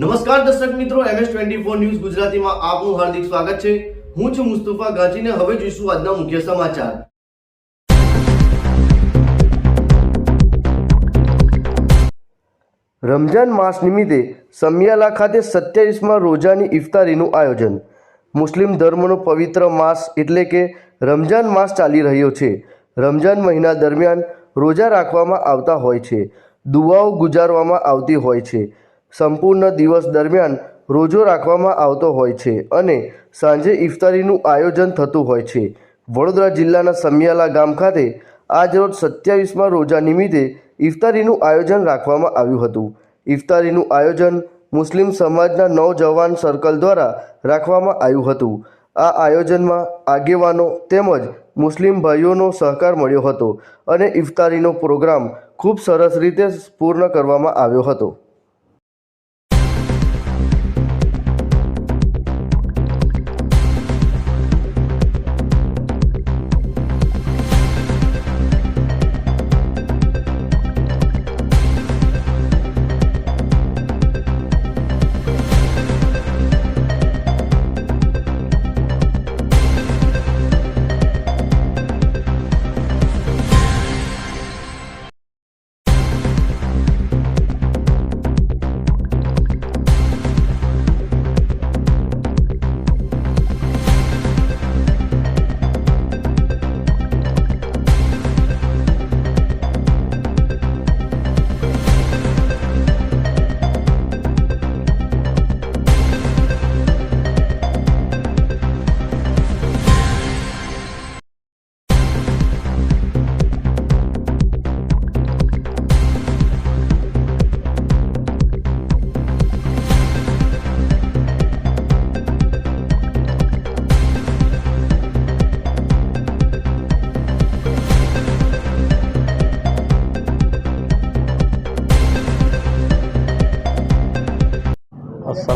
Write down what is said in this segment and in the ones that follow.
નમસ્કાર દર્શક મિત્રો એમએસ ટ્વેન્ટી ફોર ન્યૂઝ ગુજરાતીમાં આપનું હાર્દિક સ્વાગત છે. હું છું મુસ્તફા ગાજીને હવે જોઈશું આજના મુખ્ય સમાચાર. રમજાન માસ નિમિત્તે સમિયાલા ખાતે સત્યાવીસમાં રોજાની ઇફતારીનું આયોજન. મુસ્લિમ ધર્મનો પવિત્ર માસ એટલે કે રમજાન માસ ચાલી રહ્યો છે. રમજાન મહિના દરમિયાન રોજા રાખવામાં આવતા હોય છે. દુઆઓ ગુજારવામાં આવતી હોય છે. સંપૂર્ણ દિવસ દરમિયાન રોજો રાખવામાં આવતો હોય છે અને સાંજે ઇફતારીનું આયોજન થતું હોય છે. વડોદરા જિલ્લાના સમિયાલા ગામ ખાતે આજરોજ સત્યાવીસમાં રોજા નિમિત્તે ઇફતારીનું આયોજન રાખવામાં આવ્યું હતું. ઇફતારીનું આયોજન મુસ્લિમ સમાજના નવજવાન સર્કલ દ્વારા રાખવામાં આવ્યું હતું. આ આયોજનમાં આગેવાનો તેમજ મુસ્લિમ ભાઈઓનો સહકાર મળ્યો હતો અને ઇફતારીનો પ્રોગ્રામ ખૂબ સરસ રીતે પૂર્ણ કરવામાં આવ્યો હતો.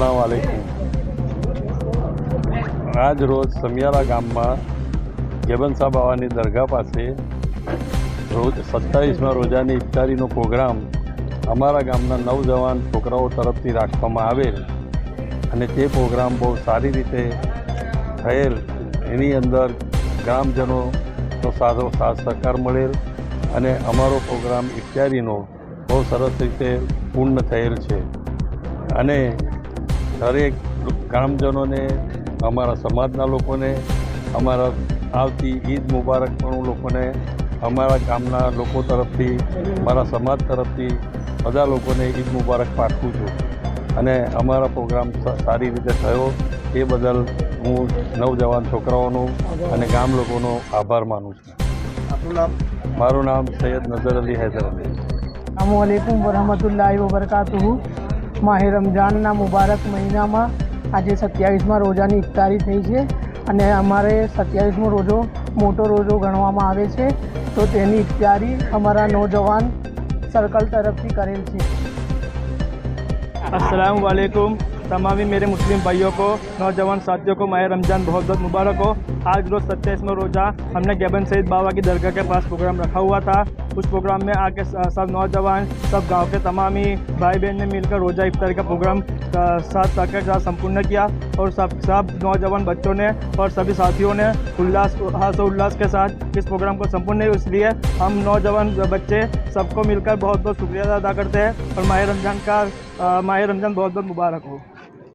અસલામ આલેકુમ આજ રોજ સમિયારા ગામમાં ગેબન બાવાની દરગાહ પાસે રોજ સત્તાવીસમાં રોજાની ઇફતારીનો પ્રોગ્રામ અમારા ગામના નવજવાન છોકરાઓ તરફથી રાખવામાં આવેલ અને તે પ્રોગ્રામ બહુ સારી રીતે થયેલ. એની અંદર ગ્રામજનોનો સારો સાથ સહકાર મળેલ અને અમારો પ્રોગ્રામ ઇફતારીનો બહુ સરસ રીતે પૂર્ણ થયેલ છે. અને દરેક ગ્રામજનોને અમારા સમાજના લોકોને અમારા આવતી ઈદ મુબારક પણ લોકોને અમારા ગામના લોકો તરફથી મારા સમાજ તરફથી બધા લોકોને ઈદ મુબારક પાઠવું છું. અને અમારા પ્રોગ્રામ સારી રીતે થયો એ બદલ હું નવજવાન છોકરાઓનો અને ગામ લોકોનો આભાર માનું છું. આપનું નામ? મારું નામ સૈયદ નઝર અલી હૈદર અલી. અસલામુઅલૈકુમ વરહમતુલ્લાહ વબરકાતુહુ. માહે રમઝાનના મુબારક મહિનામાં આજે સત્યાવીસમાં રોજાની ઇફતારી થઈ છે અને અમારે સત્યાવીસમો રોજો, મોટો રોજો ગણવામાં આવે છે. તો તેની ઇફતારી અમારા નોજવાન સર્કલ તરફથી કરેલ છે. અસલામ વાલેકુમ. तमामी मेरे मुस्लिम भाइयों को नौजवान साथियों को माह रमज़ान बहुत बहुत मुबारक हो आज रोज़ सत्ताईसवा रोज़ा हमने गैबन सईद बाबा की दरगाह के पास प्रोग्राम रखा हुआ था उस प्रोग्राम में आके सब नौजवान, सब गाँव के तमामी भाई बहन ने मिलकर रोज़ा इफ्तारी का प्रोग्राम साथ साथ के साथ संपूर्ण किया और सब सब नौजवान बच्चों ने और सभी साथियों ने उल्लास, हर्ष उल्लास के साथ इस प्रोग्राम को संपूर्ण। इसलिए हम नौजवान बच्चे सबको मिलकर बहुत बहुत शुक्रिया अदा करते हैं और माह रमज़ान का माह रमज़ान बहुत बहुत मुबारक हो